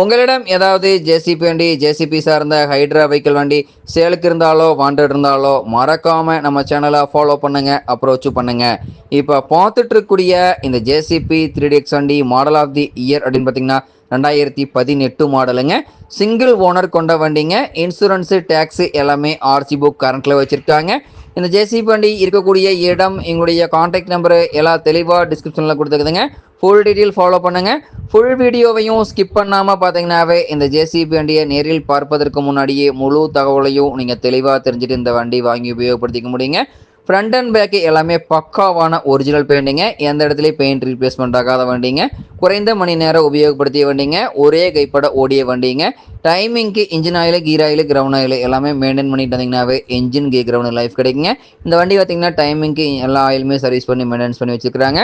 உங்களிடம் ஏதாவது ஜேசிபி வண்டி ஜேசிபி சார்ந்த ஹைட்ரா வெஹிக்கிள் வண்டி சேலுக்கு இருந்தாலோ வாண்டட் இருந்தாலோ மறக்காமல் நம்ம சேனலை ஃபாலோ பண்ணுங்க அப்ரோச் பண்ணுங்க. இப்போ பார்த்துட்டு இருக்கக்கூடிய இந்த ஜேசிபி த்ரீ எக்ஸ் வண்டி மாடல் ஆஃப் தி இயர் அப்படின்னு பார்த்தீங்கன்னா ரெண்டாயிரத்தி பதினெட்டு மாடலுங்க சிங்கிள் ஓனர் கொண்ட வண்டிங்க. இன்சூரன்ஸு டேக்ஸு எல்லாமே ஆர்சி புக் கரண்ட்டில் வச்சுருக்காங்க. இந்த ஜேசிபி வண்டி இருக்கக்கூடிய இடம் எங்களுடைய காண்டாக்ட் நம்பரு எல்லாம் தெளிவாக டிஸ்கிரிப்ஷனில் கொடுத்துருக்குதுங்க. ஃபுல் டீட்டெயில் ஃபாலோ பண்ணுங்கள் ஃபுல் வீடியோவையும் ஸ்கிப் பண்ணாமல் பார்த்தீங்கன்னாவே இந்த ஜேசிபி வண்டியை நேரில் பார்ப்பதற்கு முன்னாடியே முழு தகவலையும் நீங்கள் தெளிவாக தெரிஞ்சுட்டு இந்த வண்டி வாங்கி உபயோகப்படுத்திக்க முடியுங்க. ஃப்ரண்ட் அண்ட் பேக்கு எல்லாமே பக்காவான ஒரிஜினல் பெயிண்டிங்க எந்த இடத்துலையும் பெயிண்ட் ரீப்ளேஸ்மெண்ட் ஆகாத வண்டிங்க. குறைந்த மணி நேரம் உபயோகப்படுத்திய வண்டிங்க. ஒரே கைப்பட ஓடிய வண்டிங்க. டைமிங்க்கு engine oil gear oil ground oil எல்லாமே மெயின்டைன் பண்ணிட்டு வந்தீங்கன்னாவே இன்ஜின் கீ கிரவுண்ட் லைஃப் கிடைக்குங்க. இந்த வண்டி பார்த்தீங்கன்னா டைமிங்க்கு எல்லா ஆயிலுமே சர்வீஸ் பண்ணி மெயின்டைன்ஸ் பண்ணி வச்சுருக்காங்க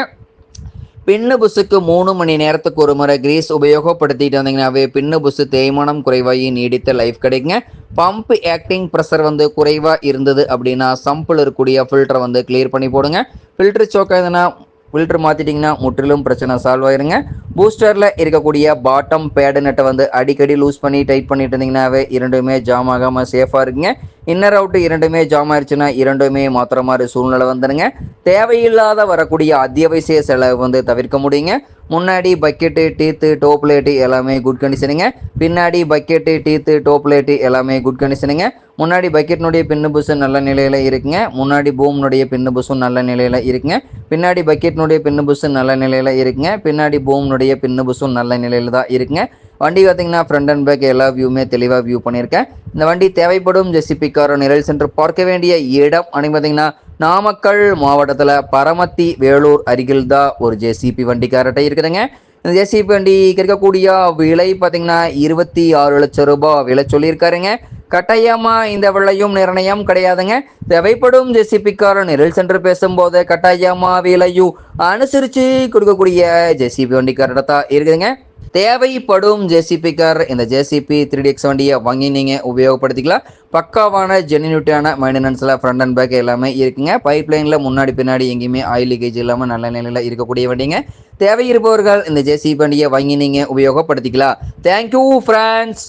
பின்னு புசுக்கு மூணு மணி நேரத்துக்கு ஒரு முறை கிரீஸ் உபயோகப்படுத்திட்டு வந்தீங்கன்னாவே பின்னு புஸ்ஸு தேய்மானம் குறைவாகி நீடித்த லைஃப் கிடைக்குங்க. பம்ப் ஆக்டிங் ப்ரெஷர் வந்து குறைவாக இருந்தது அப்படின்னா சம்பிள் இருக்கக்கூடிய ஃபில்டரை வந்து கிளியர் பண்ணி போடுங்க. ஃபில்டர் சோக் எதுனா ஃபில்டர் மாற்றிட்டிங்கன்னா முற்றிலும் பிரச்சனை சால்வ் ஆயிருங்க. பூஸ்டரில் இருக்கக்கூடிய பாட்டம் பேடு நட்டை வந்து அடிக்கடி லூஸ் பண்ணி டைட் பண்ணிட்டு இருந்தீங்கன்னாவே இரண்டுமே ஜாம் ஆகாமல் சேஃபாக இருக்குங்க இன்னர் அவுட்டு இரண்டுமே ஜாம் ஆயிடுச்சுன்னா இரண்டுமே மாத்திர மாதிரி சூழ்நிலை வந்துடுங்க தேவையில்லாத வரக்கூடிய அத்தியாவசிய செலவு வந்து தவிர்க்க முடியுங்க. முன்னாடி பக்கெட்டு டீத்து டோப் பிளேட்டு எல்லாமே குட் கண்டிஷனுங்க பின்னாடி பக்கெட்டு டீத்து டோப் பிளேட்டு எல்லாமே குட் கண்டிஷனுங்க முன்னாடி பக்கெட்னுடைய பின்னு புஷும் நல்ல நிலையில் இருக்குங்க. முன்னாடி பூம்னுடைய பின்னு புஷும் நல்ல நிலையில் இருக்குங்க. பின்னாடி பக்கெட்னுடைய பின்னு புஷும் நல்ல நிலையில் இருக்குங்க. பின்னாடி பூம்னுடைய பின்னு புஷும் நல்ல நிலையில் தான் இருக்குங்க. வண்டி பார்த்தீங்கன்னா ஃப்ரண்ட் அண்ட் பேக் எல்லா வியூமே தெளிவாக வியூ பண்ணியிருக்கேன். இந்த வண்டி தேவைப்படும் ஜெசிபிக்கார நிரல் சென்று பார்க்க வேண்டிய இடம் அப்படின்னு பார்த்தீங்கன்னா நாமக்கல் மாவட்டத்தில் பரமத்தி வேலூர் அருகில் தான் ஒரு ஜேசிபி வண்டி இருக்குதுங்க. இந்த ஜேசிபி வண்டி இருக்கக்கூடிய விலை பார்த்தீங்கன்னா இருபத்தி ஆறு லட்சம் ரூபாய் விலை சொல்லியிருக்காருங்க. கட்டாயமாக இந்த விலையும் நிர்ணயம் கிடையாதுங்க. தேவைப்படும் ஜெசிபிக்கார நேரில் சென்று பேசும்போது கட்டாயமாக விலையும் அனுசரித்து கொடுக்கக்கூடிய ஜெசிபி வண்டிக்காரட்ட தான் இருக்குதுங்க. தேவைப்படும் ஜேசிபி கார் இந்த ஜேசிபி த்ரீ டி எக்ஸ் வண்டியை வாங்கி நீங்கள் உபயோகப்படுத்திக்கலாம். பக்காவான ஜென்யூனிட்டியான மெயின்டெனன்ஸில் ஃப்ரண்ட் அண்ட் பேக் எல்லாமே இருக்குங்க. பைப் லைனில் முன்னாடி பின்னாடி எங்கேயுமே ஆயில் லீக்கேஜ் இல்லாமல் நல்ல நிலையில் இருக்கக்கூடிய வண்டிங்க. தேவை இருப்பவர்கள் இந்த ஜேசிபி வண்டியை வாங்கி நீங்கள் உபயோகப்படுத்திக்கலாம். Thank you friends